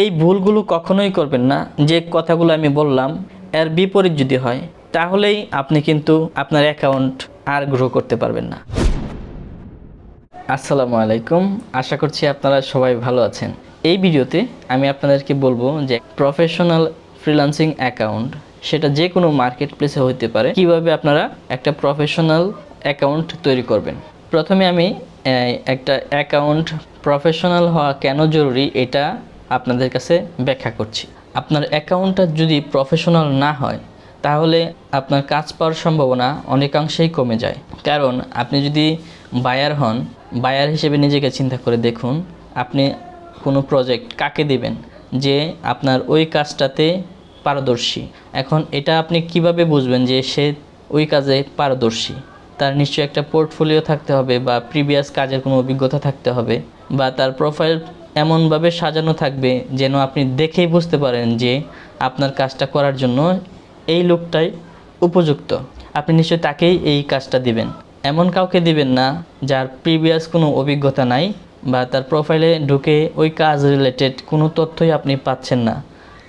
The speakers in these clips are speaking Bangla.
এই ভুলগুলো কখনোই করবেন না। যে কথাগুলো আমি বললাম, এর বিপরীত যদি হয়, তাহলেই আপনি কিন্তু আপনার অ্যাকাউন্ট আর গ্রো করতে পারবেন না। আসসালামু আলাইকুম। আশা করছি আপনারা সবাই ভালো আছেন। এই ভিডিওতে আমি আপনাদেরকে বলব যে প্রফেশনাল ফ্রিল্যান্সিং অ্যাকাউন্ট সেটা যে কোনো মার্কেট প্লেসে হতে পারে। কীভাবে আপনারা একটা প্রফেশনাল অ্যাকাউন্ট তৈরি করবেন? প্রথমে আমি একটা অ্যাকাউন্ট প্রফেশনাল হওয়া কেন জরুরি, এটা আপনাদের কাছে ব্যাখ্যা করছি। আপনার অ্যাকাউন্টটা যদি প্রফেশনাল না হয়, তাহলে আপনার কাজ পাওয়ার সম্ভাবনা অনেকাংশেই কমে যায়। কারণ আপনি যদি বায়ার হন বায়ার হিসেবে নিজেকে চিন্তা করে দেখুন, আপনি কোনো প্রজেক্ট কাকে দেবেন? যে আপনার ওই কাজটাতে পারদর্শী। এখন এটা আপনি কীভাবে বুঝবেন যে সে ওই কাজে পারদর্শী? তার নিশ্চয়ই একটা পোর্টফোলিও থাকতে হবে বা প্রিভিয়াস কাজের কোনো অভিজ্ঞতা থাকতে হবে বা তার প্রোফাইল এমনভাবে সাজানো থাকবে যেন আপনি দেখেই বুঝতে পারেন যে আপনার কাজটা করার জন্য এই লোকটাই উপযুক্ত। আপনি নিশ্চয়ই তাকেই এই কাজটা দিবেন। এমন কাউকে দিবেন না যার প্রিভিয়াস কোনো অভিজ্ঞতা নাই বা তার প্রোফাইলে ঢুকে ওই কাজ রিলেটেড কোনো তথ্যই আপনি পাচ্ছেন না।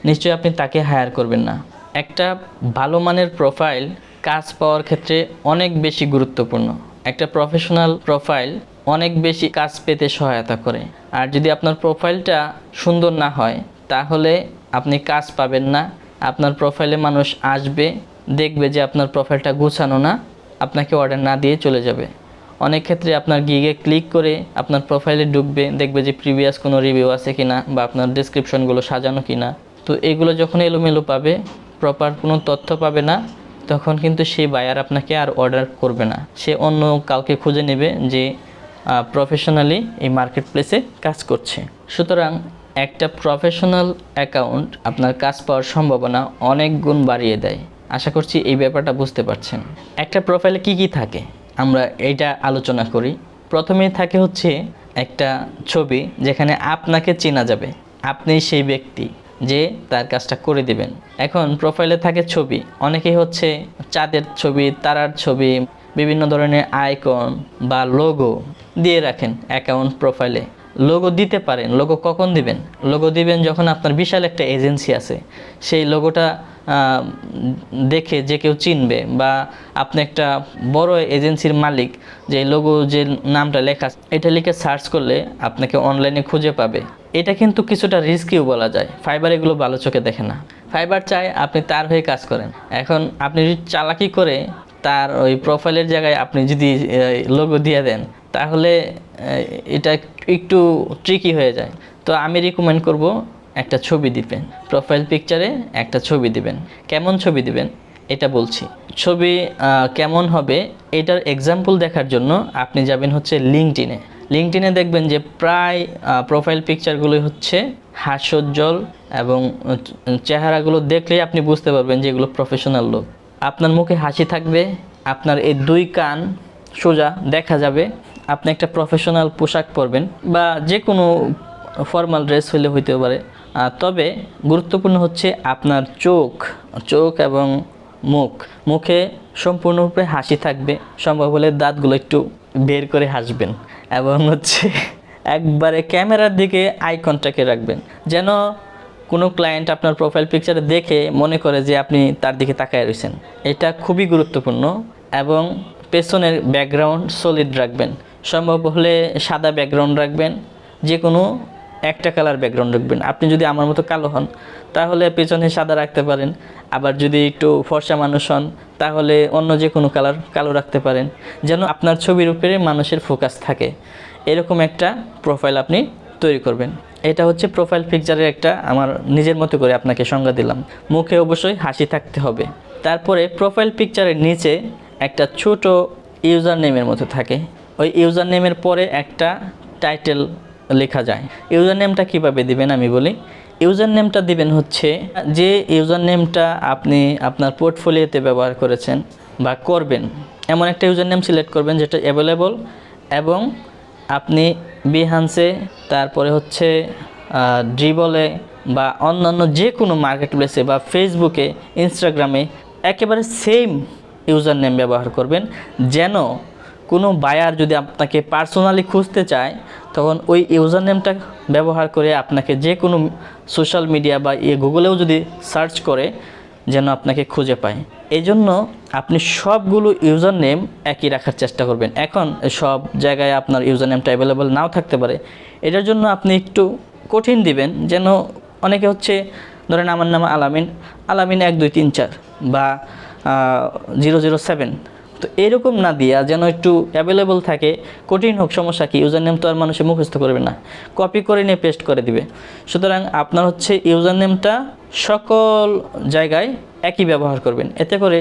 নিশ্চয়ই আপনি তাকে হায়ার করবেন না। একটা ভালো মানের প্রোফাইল কাজ পাওয়ার ক্ষেত্রে অনেক বেশি গুরুত্বপূর্ণ। একটা প্রফেশনাল প্রোফাইল অনেক বেশি কাজ পেতে সহায়তা করে। আর যদি আপনার প্রোফাইলটা সুন্দর না হয়, তাহলে আপনি কাজ পাবেন না। আপনার প্রোফাইলে মানুষ আসবে, দেখবে যে আপনার প্রোফাইলটা গুছানো না, আপনাকে অর্ডার না দিয়ে চলে যাবে। অনেক ক্ষেত্রে আপনার গিগে ক্লিক করে আপনার প্রোফাইলে ঢুকবে, দেখবে যে প্রিভিয়াস কোনো রিভিউ আছে কি না বা আপনার ডেসক্রিপশনগুলো সাজানো কি না তো এগুলো যখন এলোমেলো পাবে প্রপার কোনো তথ্য পাবে না, তখন কিন্তু সেই বায়ার আপনাকে আর অর্ডার করবে না। সে অন্য কাউকে খুঁজে নেবে যে প্রফেশনালি এই মার্কেট প্লেসে কাজ করছে। সুতরাং একটা প্রফেশনাল অ্যাকাউন্ট আপনার কাজ পাওয়ার সম্ভাবনা অনেক গুণ বাড়িয়ে দেয়। আশা করছি এই ব্যাপারটা বুঝতে পারছেন। একটা প্রোফাইলে কি কি থাকে? আমরা এইটা আলোচনা করি। প্রথমেই থাকে হচ্ছে একটা ছবি যেখানে আপনাকে চেনা যাবে। আপনি সেই ব্যক্তি যে তার কাজটা করে দিবেন। এখন প্রোফাইলে থাকে ছবি। অনেকেই হচ্ছে চাঁদের ছবি, তারার ছবি বিভিন্ন ধরনের আইকন বা লোগো দিয়ে রাখেন অ্যাকাউন্ট প্রোফাইলে লোগো দিতে পারেন লোগো কখন দিবেন? লোগো দিবেন যখন আপনার বিশাল একটা এজেন্সি আছে। সেই লোগোটা দেখে যে কেউ চিনবে বা আপনি একটা বড় এজেন্সির মালিক, যে লোগো যে নামটা লেখা, এটা লিখে সার্চ করলে আপনাকে অনলাইনে খুঁজে পাবে। এটা কিন্তু কিছুটা রিস্কিও বলা যায়। ফাইবার এগুলো ভালো চোখে দেখে না। ফাইবার চায় আপনি তার হয়ে কাজ করেন। এখন আপনি যদি চালাকি করে তার ওই প্রোফাইলের জায়গায় আপনি যদি লোগো দিয়ে দেন, তাহলে এটা একটু ট্রিকি হয়ে যায়। তো আমি রিকমেন্ড করব একটা ছবি দিবেন প্রোফাইল পিকচারে একটা ছবি দিবেন। কেমন ছবি দিবেন? এটা বলছি। ছবি কেমন হবে? এটার এক্সাম্পল দেখার জন্য আপনি যাবেন হচ্ছে লিঙ্কটিনে লিঙ্কটিনে দেখবেন যে প্রায় প্রোফাইল পিকচারগুলোই হচ্ছে হাস্যোজ্জ্বল এবং চেহারাগুলো দেখলেই আপনি বুঝতে পারবেন যে এগুলো প্রফেশনাল লোক। আপনার মুখে হাসি থাকবে, আপনার এই দুই কান সোজা দেখা যাবে, আপনি একটা প্রফেশনাল পোশাক পরবেন বা যে কোনো ফর্মাল ড্রেস হলে হইতে পারে তবে গুরুত্বপূর্ণ হচ্ছে আপনার চোখ চোখ এবং মুখ। মুখে সম্পূর্ণরূপে হাসি থাকবে, সম্ভব হলে দাঁতগুলো একটু বের করে হাসবেন এবং হচ্ছে একবারে ক্যামেরার দিকে আই কন্ট্যাক্টে রাখবেন। যেন কোনো ক্লায়েন্ট আপনার প্রোফাইল পিকচারে দেখে মনে করে যে আপনি তার দিকে তাকায় রয়েছেন। এটা খুবই গুরুত্বপূর্ণ এবং পেছনের ব্যাকগ্রাউন্ড সলিড রাখবেন। সম্ভব হলে সাদা ব্যাকগ্রাউন্ড রাখবেন যে কোনো একটা কালার ব্যাকগ্রাউন্ড রাখবেন। আপনি যদি আমার মতো কালো হন, তাহলে পেছনে সাদা রাখতে পারেন। আবার যদি একটু ফর্সা মানুষ হন, তাহলে অন্য যে কোনো কালার কালো রাখতে পারেন। যেন আপনার ছবির উপরে মানুষের ফোকাস থাকে। এরকম একটা প্রোফাইল আপনি তৈরি করবেন। এটা হচ্ছে প্রোফাইল পিকচারের একটা আমার নিজের মতো করে আপনাকে সংজ্ঞা দিলাম। মুখে অবশ্যই হাসি থাকতে হবে। তারপরে প্রোফাইল পিকচারের নিচে একটা ছোট ইউজার নেমের মতো থাকে। ওই ইউজার নেমের পরে একটা টাইটেল লেখা যায়। ইউজার নেমটা কীভাবে দিবেন আমি বলি? ইউজার নেমটা দিবেন হচ্ছে যে ইউজার নেমটা আপনি আপনার পোর্টফোলিওতে ব্যবহার করেছেন বা করবেন। এমন একটা ইউজার নেম সিলেক্ট করবেন যেটা অ্যাভেলেবল এবং আপনি বিহান্সে তারপরে হচ্ছে ড্রিবলে বা অন্যান্য যে কোনো মার্কেট প্লেসে বা ফেসবুকে ইনস্টাগ্রামে একেবারে সেম ইউজার নেম ব্যবহার করবেন। যেন কোনো বায়ার যদি আপনাকে পার্সোনালি খুঁজতে চায়, তখন ওই ইউজার নেমটা ব্যবহার করে আপনাকে যে কোনো সোশ্যাল মিডিয়া বা ইয়ে গুগলেও যদি সার্চ করে যেন আপনাকে খুঁজে পায়। এই জন্য আপনি সবগুলো ইউজার নেম একই রাখার চেষ্টা করবেন। এখন সব জায়গায় আপনার ইউজার নেমটা অ্যাভেলেবল নাও থাকতে পারে। এটার জন্য আপনি একটু কঠিন দিবেন, যেন অনেকে হচ্ছে, ধরেন আমার নাম আলামিন আলামিন এক, দুই, তিন, চার বা জিরো জিরো, সেভেন। তো এরকম না দিয়া যেন একটু অ্যাভেলেবল থাকে, কঠিন হোক সমস্যা কি ইউজার নেম তো আর মানুষে মুখস্থ করবে না। কপি করে নিয়ে পেস্ট করে দিবে। সুতরাং আপনার হচ্ছে ইউজার নেমটা সকল জায়গায় একই ব্যবহার করবেন। এতে করে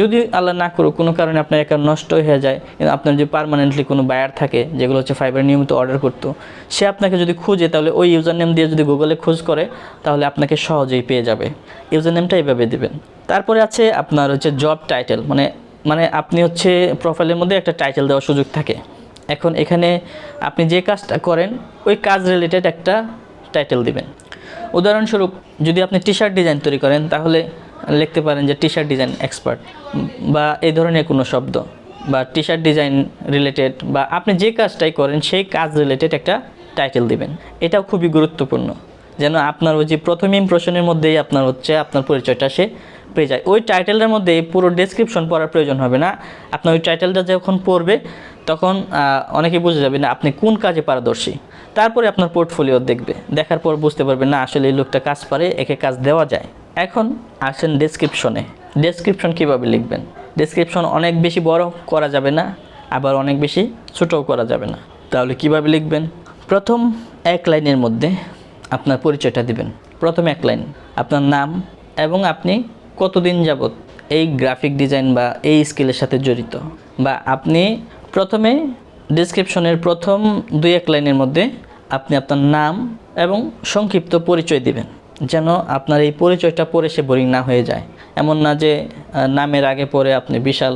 যদি আল্লাহ না করুক, কোনো কারণে আপনার অ্যাকাউন্ট নষ্ট হয়ে যায় আপনার যে পার্মানেন্টলি কোনো বায়ার থাকে, যেগুলো হচ্ছে ফাইবার নিয়মিত অর্ডার করতো, সে আপনাকে যদি খুঁজে, তাহলে ওই ইউজার নেম দিয়ে যদি গুগলে খোঁজ করে, তাহলে আপনাকে সহজেই পেয়ে যাবে। ইউজার নেমটা এইভাবে দেবেন। তারপরে আছে আপনার হচ্ছে জব টাইটেল মানে মানে আপনি হচ্ছে প্রোফাইলের মধ্যে একটা টাইটেল দেওয়ার সুযোগ থাকে। এখন এখানে আপনি যে কাজটা করেন, ওই কাজ রিলেটেড একটা টাইটেল দিবেন। উদাহরণস্বরূপ যদি আপনি টি শার্ট ডিজাইন তৈরি করেন, তাহলে লিখতে পারেন যে টি শার্ট ডিজাইন এক্সপার্ট বা এই ধরনের কোনো শব্দ বা টি শার্ট ডিজাইন রিলেটেড বা আপনি যে কাজটাই করেন, সেই কাজ রিলেটেড একটা টাইটেল দিবেন। এটাও খুবই গুরুত্বপূর্ণ যেন আপনার ওই যে প্রথম ইমপ্রেশনের মধ্যেই আপনার হচ্ছে, আপনার পরিচয়টা সে পেয়ে যায়। ওই টাইটেলটার মধ্যে পুরো ডেসক্রিপশন পড়ার প্রয়োজন হবে না। আপনার ওই টাইটেলটা যখন পড়বে তখন অনেকে বুঝে যাবে, না, আপনি কোন কাজে পারদর্শী? তারপরে আপনার পোর্টফোলিও দেখবে। দেখার পর বুঝতে পারবে, না, আসলে এই লোকটা কাজ পারে, একে কাজ দেওয়া যায়। এখন আসেন ডেসক্রিপশনে ডেসক্রিপশন কীভাবে লিখবেন? ডেসক্রিপশন অনেক বেশি বড় করা যাবে না, আবার অনেক বেশি ছোটও করা যাবে না। তাহলে কীভাবে লিখবেন? প্রথম এক লাইনের মধ্যে আপনার পরিচয়টা দিবেন। প্রথম এক লাইন, আপনার নাম এবং আপনি কতদিন যাবত এই গ্রাফিক ডিজাইন বা এই স্কিলের সাথে জড়িত? বা আপনি প্রথমে ডিসক্রিপশনের প্রথম দুই এক লাইনের মধ্যে আপনি আপনার নাম এবং সংক্ষিপ্ত পরিচয় দিবেন, যেন আপনার এই পরিচয়টা পড়ে সে বোরিং না হয়ে যায়। এমন না যে নামের আগে পরে আপনি বিশাল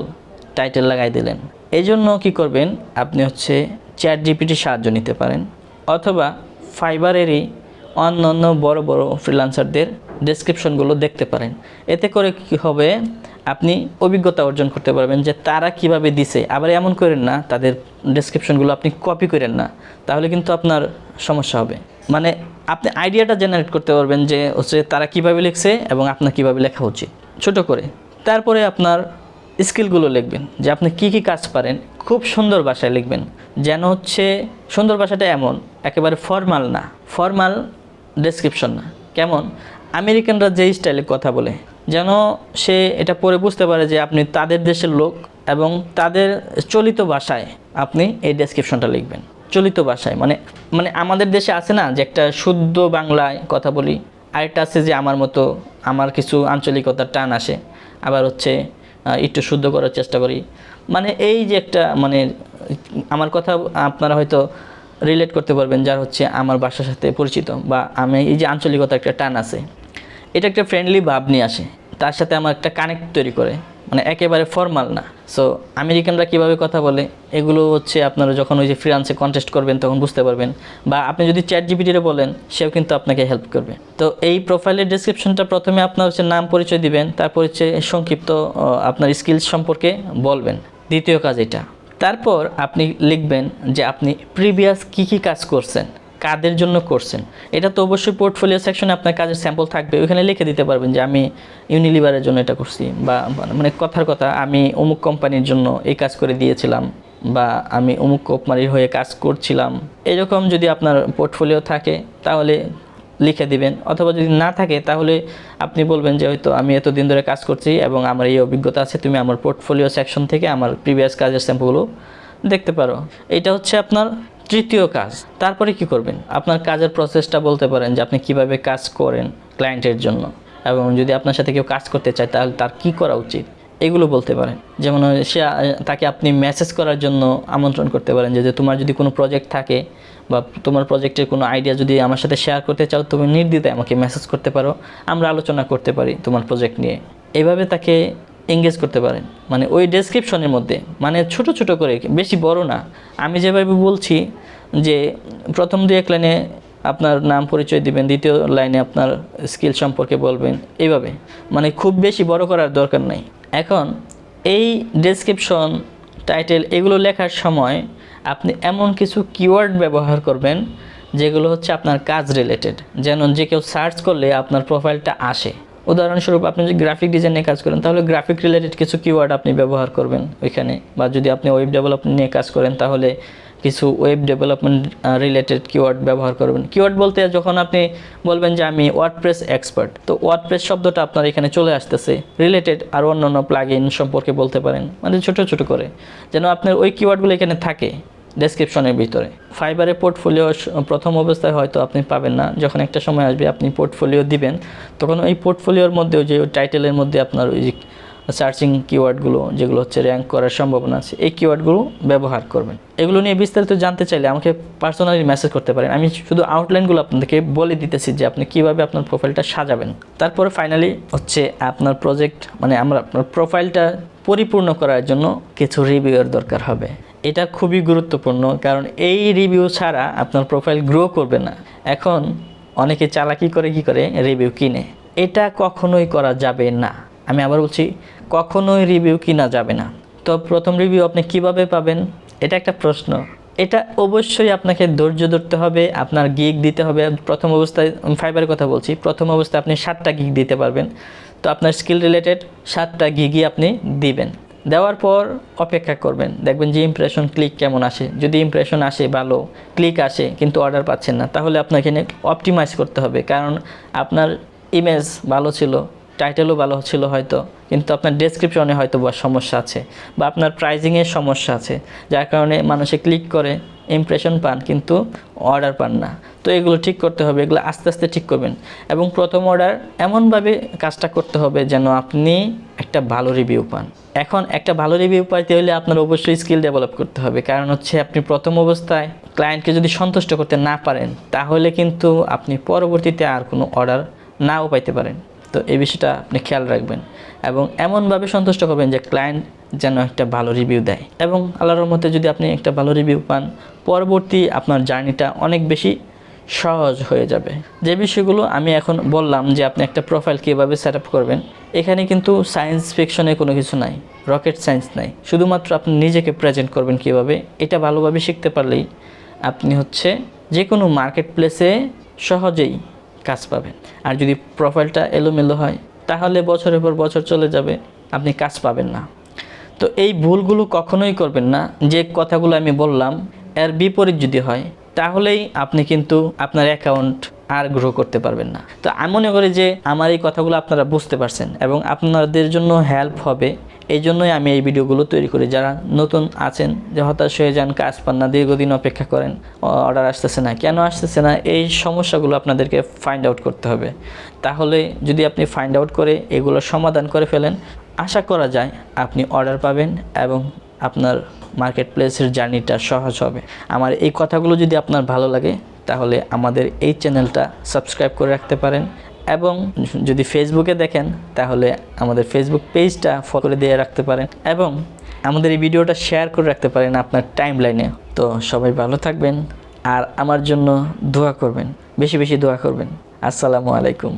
টাইটেল লাগাই দিলেন। এই জন্য কী করবেন, আপনি হচ্ছে চ্যাট জিপিটির সাহায্য নিতে পারেন, অথবা ফাইবারেরই অন্য অন্য বড় বড় ফ্রিলান্সারদের ডেসক্রিপশনগুলো দেখতে পারেন। এতে করে কি হবে আপনি অভিজ্ঞতা অর্জন করতে পারবেন যে তারা কীভাবে দিছে। আবার এমন করেন না, তাদের ডেসক্রিপশনগুলো আপনি কপি করেন না, তাহলে কিন্তু আপনার সমস্যা হবে। মানে আপনি আইডিয়াটা জেনারেট করতে পারবেন যে হচ্ছে তারা কীভাবে লিখছে এবং আপনার কীভাবে লেখা উচিত। ছোট করে। তারপরে আপনার স্কিলগুলো লিখবেন, যে আপনি কি কি কাজ পারেন, খুব সুন্দর ভাষায় লিখবেন। যেন হচ্ছে সুন্দর ভাষাটা এমন, একেবারে ফর্মাল না ফর্মাল ডেসক্রিপশন না। কেমন? আমেরিকানরা যে স্টাইলে কথা বলে যেন সে এটা পড়ে বুঝতে পারে যে আপনি তাদের দেশের লোক এবং তাদের চলিত ভাষায় আপনি এই ডেসক্রিপশনটা লিখবেন। চলিত ভাষায় মানে মানে আমাদের দেশে আছে না যে একটা শুদ্ধ বাংলায় কথা বলি, আরেকটা আছে যে আমার মতো আমার কিছু আঞ্চলিকতার টান আসে, আবার হচ্ছে একটু শুদ্ধ করার চেষ্টা করি। মানে এই যে একটা মানে আমার কথা আপনারা হয়তো রিলেট করতে পারবেন যার হচ্ছে আমার বাসার সাথে পরিচিত বা আমি এই যে আঞ্চলিকতা একটা টান আছে। এটা একটা ফ্রেন্ডলি ভাব নিয়ে আসে। তার সাথে আমার একটা কানেক্ট তৈরি করে। মানে একেবারে ফর্মাল না। সো আমেরিকানরা কীভাবে কথা বলে? এগুলো হচ্ছে আপনারা যখন ওই যে ফ্রিলান্সে কন্টেস্ট করবেন, তখন বুঝতে পারবেন। বা আপনি যদি চ্যাট জিপিটিরে বলেন, সেও কিন্তু আপনাকে হেল্প করবে। তো এই প্রোফাইলের ডিসক্রিপশনটা প্রথমে আপনার হচ্ছে নাম পরিচয় দিবেন, তারপর হচ্ছে সংক্ষিপ্ত আপনার স্কিলস সম্পর্কে বলবেন। দ্বিতীয় কাজ এটা। তারপর আপনি লিখবেন যে আপনি প্রিভিয়াস কি কি কাজ করছেন। কাদের জন্য করছেন? এটা তো অবশ্যই পোর্টফোলিও সেকশনে আপনার কাজের স্যাম্পল থাকবে। ওইখানে লিখে দিতে পারবেন যে আমি ইউনিলিভারের জন্য এটা করছি বা মানে কথার কথা, আমি অমুক কোম্পানির জন্য এই কাজ করে দিয়েছিলাম বা আমি অমুক কোম্পানির হয়ে কাজ করছিলাম। এরকম যদি আপনার পোর্টফোলিও থাকে, তাহলে লিখে দিবেন। অথবা যদি না থাকে, তাহলে আপনি বলবেন যে হয়তো আমি এতদিন ধরে কাজ করছি এবং আমার এই অভিজ্ঞতা আছে, তুমি আমার পোর্টফোলিও সেকশন থেকে আমার প্রিভিয়াস কাজের স্যাম্পলগুলো দেখতে পারো। এটা হচ্ছে আপনার তৃতীয় কাজ, তারপরে কি করবেন? আপনার কাজের প্রসেসটা বলতে পারেন যে আপনি কীভাবে কাজ করেন ক্লায়েন্টের জন্য এবং যদি আপনার সাথে কেউ কাজ করতে চায় তাহলে তার কি করা উচিত? এগুলো বলতে পারেন। যেমন সে তাকে আপনি মেসেজ করার জন্য আমন্ত্রণ করতে পারেন যে তোমার যদি কোনো প্রজেক্ট থাকে বা তোমার প্রজেক্টের কোনো আইডিয়া যদি আমার সাথে শেয়ার করতে চাও, তুমি নির্দ্বিধায় আমাকে মেসেজ করতে পারো। আমরা আলোচনা করতে পারি তোমার প্রজেক্ট নিয়ে। এভাবে তাকে এঙ্গেজ করতে পারেন। মানে ওই ডেসক্রিপশনের মধ্যে। মানে ছোট ছোট করে, বেশি বড় না। আমি যেভাবে বলছি যে, প্রথম দুই এক লাইনে আপনার নাম পরিচয় দিবেন, দ্বিতীয় লাইনে আপনার স্কিল সম্পর্কে বলবেন, এইভাবে। মানে খুব বেশি বড় করার দরকার নাই। এখন, এই ডেসক্রিপশন টাইটেল এগুলো লেখার সময় আপনি এমন কিছু কিওয়ার্ড ব্যবহার করবেন, যেগুলো হচ্ছে আপনার কাজ রিলেটেড যেন যে কেউ সার্চ করলে আপনার প্রোফাইলটা আসে। উদাহরণস্বরূপ আপনি যদি গ্রাফিক ডিজাইনে কাজ করেন, তাহলে গ্রাফিক রিলেটেড কিছু কিওয়ার্ড আপনি ব্যবহার করবেন ওইখানে। বা যদি আপনি ওয়েব ডেভেলপমেন্ট নিয়ে কাজ করেন, তাহলে কিছু ওয়েব ডেভেলপমেন্ট রিলেটেড কিওয়ার্ড ব্যবহার করবেন। কিওয়ার্ড বলতে যখন আপনি বলবেন যে আমি ওয়ার্ডপ্রেস এক্সপার্ট তো ওয়ার্ডপ্রেস শব্দটা আপনার এখানে চলে আসতেছে। রিলেটেড আর অন্য অন্য প্লাগ সম্পর্কে বলতে পারেন মানে ছোট ছোট করে। যেন আপনার ওই কিওয়ার্ডগুলো এখানে থাকে। ডেসক্রিপশনের ভিতরে। ফাইবারে পোর্টফোলিও প্রথম অবস্থায় হয়তো আপনি পাবেন না। যখন একটা সময় আসবে আপনি পোর্টফোলিও দিবেন, তখন ওই পোর্টফোলিওর মধ্যে ওই যে টাইটেলের মধ্যে আপনার ওই সার্চিং কিওয়ার্ডগুলো যেগুলো হচ্ছে র্যাঙ্ক করার সম্ভাবনা আছে, এই কিওয়ার্ডগুলো ব্যবহার করবেন। এগুলো নিয়ে বিস্তারিত জানতে চাইলে আমাকে পার্সোনালি মেসেজ করতে পারেন। আমি শুধু আউটলাইনগুলো আপনাদেরকে বলে দিতেছি যে আপনি কীভাবে আপনার প্রোফাইলটা সাজাবেন। তারপরে ফাইনালি হচ্ছে আপনার প্রজেক্ট মানে আমরা, আপনার প্রোফাইলটা পরিপূর্ণ করার জন্য কিছু রিভিউয়ের দরকার হবে। এটা খুবই গুরুত্বপূর্ণ, কারণ এই রিভিউ ছাড়া আপনার প্রোফাইল গ্রো করবে না। এখন অনেকে চালাকি করে, কি করে? রিভিউ কিনে। এটা কখনোই করা যাবে না। আমি আবার বলছি, কখনোই রিভিউ কিনা যাবে না। তো প্রথম রিভিউ আপনি কীভাবে পাবেন? এটা একটা প্রশ্ন। এটা অবশ্যই আপনাকে ধৈর্য ধরতে হবে, আপনার গিগ দিতে হবে। প্রথম অবস্থায় ফাইবারের কথা বলছি, প্রথম অবস্থায় আপনি সাতটা গিগ দিতে পারবেন। তো আপনার স্কিল রিলেটেড সাতটা গিগই আপনি দিবেন। দেওয়ার পর অপেক্ষা করবেন। দেখবেন যে ইমপ্রেশন ক্লিক কেমন আসে। যদি ইমপ্রেশন আসে, ভালো। ক্লিক আসে, কিন্তু অর্ডার পাচ্ছেন না। তাহলে আপনাকে অপটিমাইজ করতে হবে। কারণ আপনার ইমেজ ভালো ছিল টাইটেলও ভালো ছিল হয়তো, কিন্তু আপনার ডেসক্রিপশনে হয়তো সমস্যা আছে বা আপনার প্রাইজিংয়ের সমস্যা আছে। যার কারণে মানুষে ক্লিক করে ইমপ্রেশন পান, কিন্তু অর্ডার পান না। তো এগুলো ঠিক করতে হবে, এগুলো আস্তে আস্তে ঠিক করবেন। এবং প্রথম অর্ডার এমনভাবে কাজটা করতে হবে যেন আপনি একটা ভালো রিভিউ পান। এখন একটা ভালো রিভিউ পাইতে হলে আপনার অবশ্যই স্কিল ডেভেলপ করতে হবে। কারণ হচ্ছে আপনি প্রথম অবস্থায় ক্লায়েন্টকে যদি সন্তুষ্ট করতে না পারেন, তাহলে কিন্তু আপনি পরবর্তীতে আর কোনো অর্ডার নাও পাইতে পারেন। তো এই বিষয়টা আপনি খেয়াল রাখবেন। এবং এমনভাবে সন্তুষ্ট করবেন যে ক্লায়েন্ট যেন একটা ভালো রিভিউ দেয়। এবং আল্লাহর মধ্যে যদি আপনি একটা ভালো রিভিউ পান, পরবর্তী আপনার জার্নিটা অনেক বেশি সহজ হয়ে যাবে। যে বিষয়গুলো আমি এখন বললাম যে আপনি একটা প্রোফাইল কীভাবে সেট আপ করবেন, এখানে কিন্তু সায়েন্স ফিকশনে কোনো কিছু নাই রকেট সায়েন্স নাই। শুধুমাত্র আপনি নিজেকে প্রেজেন্ট করবেন কীভাবে, এটা ভালোভাবে শিখতে পারলেই আপনি হচ্ছে যে কোনো মার্কেট প্লেসে সহজেই কাজ পাবেন। আর যদি প্রোফাইলটা এলোমেলো হয়, তাহলে বছরের পর বছর চলে যাবে, আপনি কাজ পাবেন না। তো এই ভুলগুলো কখনোই করবেন না। যে কথাগুলো আমি বললাম, এর বিপরীত যদি হয়, তাহলেই আপনি কিন্তু আপনার অ্যাকাউন্ট আর গ্রো করতে পারবেন না। তো আমি মনে করি যে আমার এই কথাগুলো আপনারা বুঝতে পারছেন এবং আপনাদের জন্য হেল্প হবে। এই জন্যই আমি এই ভিডিওগুলো তৈরি করি। যারা নতুন আছেন, যে হতাশ হয়ে যান, কাজ পান না, দীর্ঘদিন অপেক্ষা করেন অর্ডার আসতেছে না, কেন আসতেছে না, এই সমস্যাগুলো আপনাদেরকে ফাইন্ড আউট করতে হবে। তাহলে যদি আপনি ফাইন্ড আউট করে এগুলো সমাধান করে ফেলেন আশা করা যায় আপনি অর্ডার পাবেন এবং আপনার মার্কেট প্লেসের জার্নিটা সহজ হবে। আমার এই কথাগুলো যদি আপনার ভালো লাগে, তাহলে আমাদের এই চ্যানেলটা সাবস্ক্রাইব করে রাখতে পারেন এবং যদি ফেসবুকে দেখেন, তাহলে আমাদের ফেসবুক পেজটা ফলো করে দিয়ে রাখতে পারেন এবং আমাদের এই ভিডিওটা শেয়ার করে রাখতে পারেন আপনার টাইম লাইনে তো সবাই ভালো থাকবেন আর আমার জন্য দোয়া করবেন, বেশি বেশি দোয়া করবেন। আসসালামু আলাইকুম।